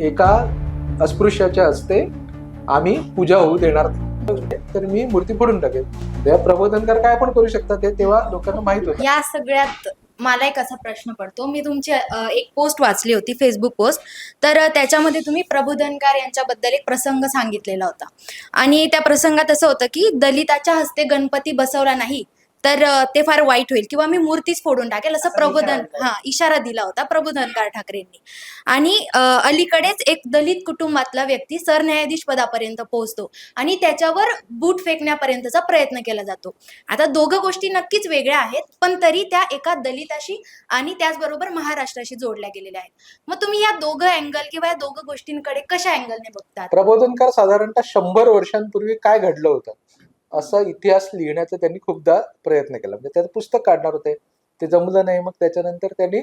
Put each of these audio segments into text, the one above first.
एका अस्पृश्याच्या हस्ते आम्ही पूजा होऊ देणार. तर मी मूर्ती फोडून टाकेल त्या प्रबोधनकार काय पण करू शकतात ते तेव्हा लोकांना माहीत होतं. या सगळ्यात मला एक असा प्रश्न पडतो. मी तुमची अ, एक पोस्ट वाचली होती फेसबुक पोस्ट. तर अ, त्याच्यामध्ये तुम्ही प्रबोधनकार यांच्याबद्दल एक प्रसंग सांगितलेला होता. आणि त्या प्रसंगात असं होतं की दलिताच्या हस्ते गणपती बसवला नाही तर ते फार वाईट होईल. किंवा मी मूर्तीच फोडून टाकेल असं प्रबोधन हा इशारा दिला होता प्रबोधनकार ठाकरेंनी. आणि अलीकडेच एक दलित कुटुंबातला व्यक्ती सरन्यायाधीश पदापर्यंत पोहोचतो. आणि त्याच्यावर बूट फेकण्यापर्यंतचा प्रयत्न केला जातो. आता दोघं गोष्टी नक्कीच वेगळ्या आहेत पण तरी त्या एका दलिताशी आणि त्याचबरोबर महाराष्ट्राशी जोडल्या गेलेल्या आहेत. मग तुम्ही या दोघं अँगल किंवा या दोघं गोष्टींकडे कशा अँगलने बघतात? प्रबोधनकार साधारणतः शंभर वर्षांपूर्वी काय घडलं होतं? असा इतिहास लिहिण्याचा त्यांनी खूपदा प्रयत्न केला. म्हणजे त्याचं पुस्तक काढणार होते. ते जमलं नाही. मग त्याच्यानंतर त्यांनी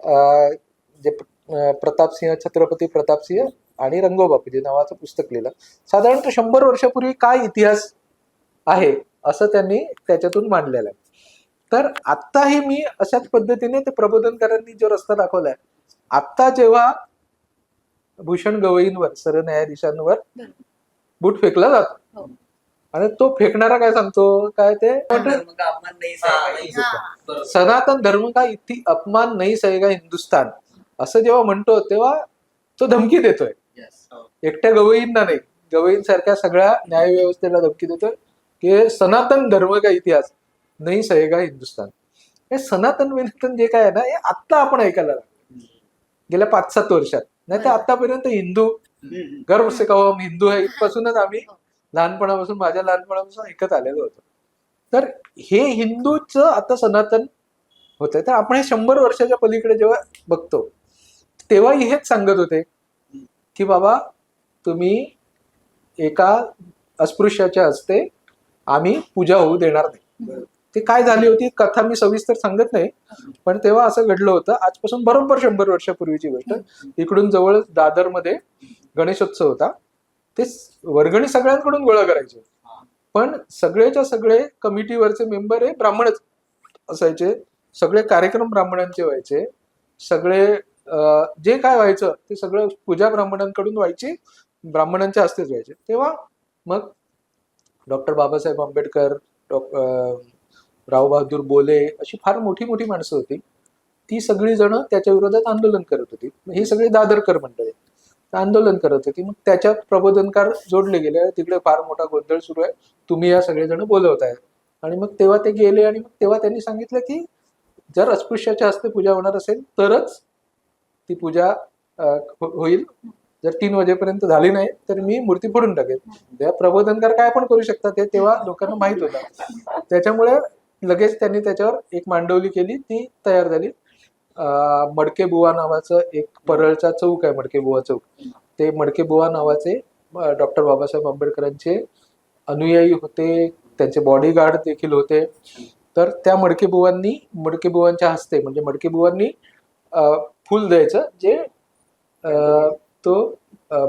अं, जे प्रतापसिंह छत्रपती प्रतापसिंह आणि रंगोबापूजी नावाचं पुस्तक लिहिलं. साधारणतः शंभर वर्षापूर्वी काय इतिहास आहे असं त्यांनी त्याच्यातून मांडलेलं आहे. तर आत्ताही मी अशाच पद्धतीने ते प्रबोधनकारांनी जो रस्ता दाखवलाय आत्ता जेव्हा भूषण गवईंवर सरन्यायाधीशांवर बूट फेकला जातो. हो. आणि तो फेकणारा काय सांगतो? काय ते? हा. सनातन धर्म का इति अपमान नाही सहेगा हिंदुस्तान असं जेव्हा म्हणतो तेव्हा तो धमकी देतोय. हो. एकट्या गवईंना नाही. गवईंसारख्या सगळ्या न्यायव्यवस्थेला धमकी देतोय की सनातन धर्म का इतिहास नाही सहेगा हिंदुस्तान हे सनातन विनातन जे काय आहे ना हे आत्ता आपण ऐकायला गेल्या पाच सात वर्षात. नाही तर आतापर्यंत हिंदू. गर्व से कहो हम हिंदू आहे इथपासूनच आम्ही लहानपणापासून माझ्या लहानपणापासून ऐकत आलेलो होतो. तर हे हिंदूच आता सनातन होत तर आपण हे शंभर वर्षाच्या पलीकडे जेव्हा बघतो तेव्हाही हेच सांगत होते की बाबा तुम्ही एका अस्पृश्याच्या हस्ते आम्ही पूजा होऊ देणार नाही. ते काय झाली होती? कथा मी सविस्तर सांगत नाही पण तेव्हा असं घडलं होतं. आजपासून बरोबर शंभर वर्षापूर्वीची गोष्ट. इकडून जवळ दादरमध्ये गणेशोत्सव होता. ते वर्गणी सगळ्यांकडून गोळा करायचे. पण सगळेच्या सगळे कमिटीवरचे मेंबर हे ब्राह्मणच असायचे. सगळे कार्यक्रम ब्राह्मणांचे व्हायचे. सगळे जे काय व्हायचं ते सगळं पूजा ब्राह्मणांकडून व्हायची. ब्राह्मणांच्या हस्तेच व्हायचे. तेव्हा मग डॉक्टर बाबासाहेब आंबेडकर राव बहादूर बोले अशी फार मोठी मोठी माणसं होती. ती सगळी जण त्याच्या विरोधात आंदोलन करत होती. ही सगळी दादरकर मंडळी. आंदोलन करत होती. मग त्याच्यात प्रबोधनकार जोडले गेले. तिकडे फार मोठा गोंधळ सुरू आहे. तुम्ही या सगळेजण बोलवताय. आणि मग तेव्हा ते गेले आणि मग तेव्हा त्यांनी सांगितलं की जर अस्पृश्याच्या हस्ते पूजा होणार असेल तरच ती पूजा हो, होईल. जर तीन वाजेपर्यंत झाली नाही तर मी मूर्ती फोडून टाकेल प्रबोधनकार काय पण करू शकतात ते तेव्हा लोकांना माहीत होतं. त्याच्यामुळे लगेच त्यांनी त्याच्यावर एक मांडवली केली. ती तयार झाली. मडकेबुवा नावाचं एक परळचा चौक आहे मडकेबुवा चौक. ते मडकेबुवा नावाचे डॉक्टर बाबासाहेब आंबेडकरांचे अनुयायी होते त्यांचे बॉडीगार्ड देखील होते. तर त्या मडकेबुवांनी मडकेबुवांच्या मडके बुवांच्या हस्ते म्हणजे मडके बुवांनी फुल द्यायचं जे तो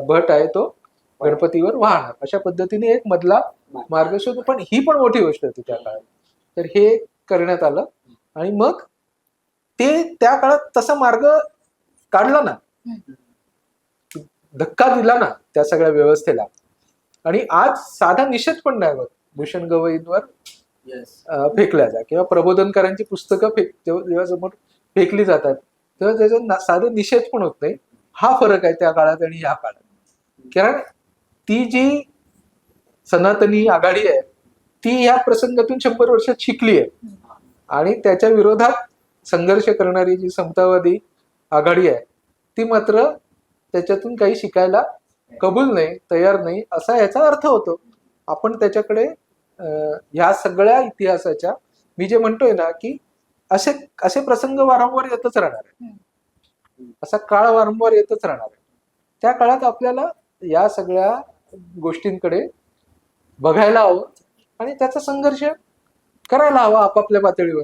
भट आहे तो गणपतीवर वाहणार. अशा पद्धतीने एक मधला मार्ग शोध पण ही पण मोठी गोष्ट होती त्या काळात. तर हे करण्यात आलं आणि मग ते त्या काळात तसा मार्ग काढला ना. धक्का दिला ना त्या सगळ्या व्यवस्थेला. आणि आज साधा निषेध पण नाही होत. भूषण गवईंवर फेकल्या जा किंवा प्रबोधनकारांची पुस्तकं फेक जेव्हा समोर फेकली जातात तेव्हा त्याचा साधं निषेध पण होत नाही. हा फरक आहे त्या काळात आणि या काळात. कारण ती जी सनातनी आघाडी आहे ती या प्रसंगातून शंभर वर्षात शिकली आहे. आणि त्याच्या विरोधात संघर्ष करणारी जी समतावादी आघाडी आहे ती मात्र त्याच्यातून काही शिकायला कबूल नाही तयार नाही असा याचा अर्थ होतो. आपण त्याच्याकडे अं, ह्या सगळ्या इतिहासाच्या मी जे म्हणतोय ना की असे असे प्रसंग वारंवार येतच राहणार आहे असा काळ वारंवार येतच राहणार आहे. त्या काळात आपल्याला या सगळ्या गोष्टींकडे बघायला हवं आणि त्याचा संघर्ष करायला हवा आपापल्या पातळीवर.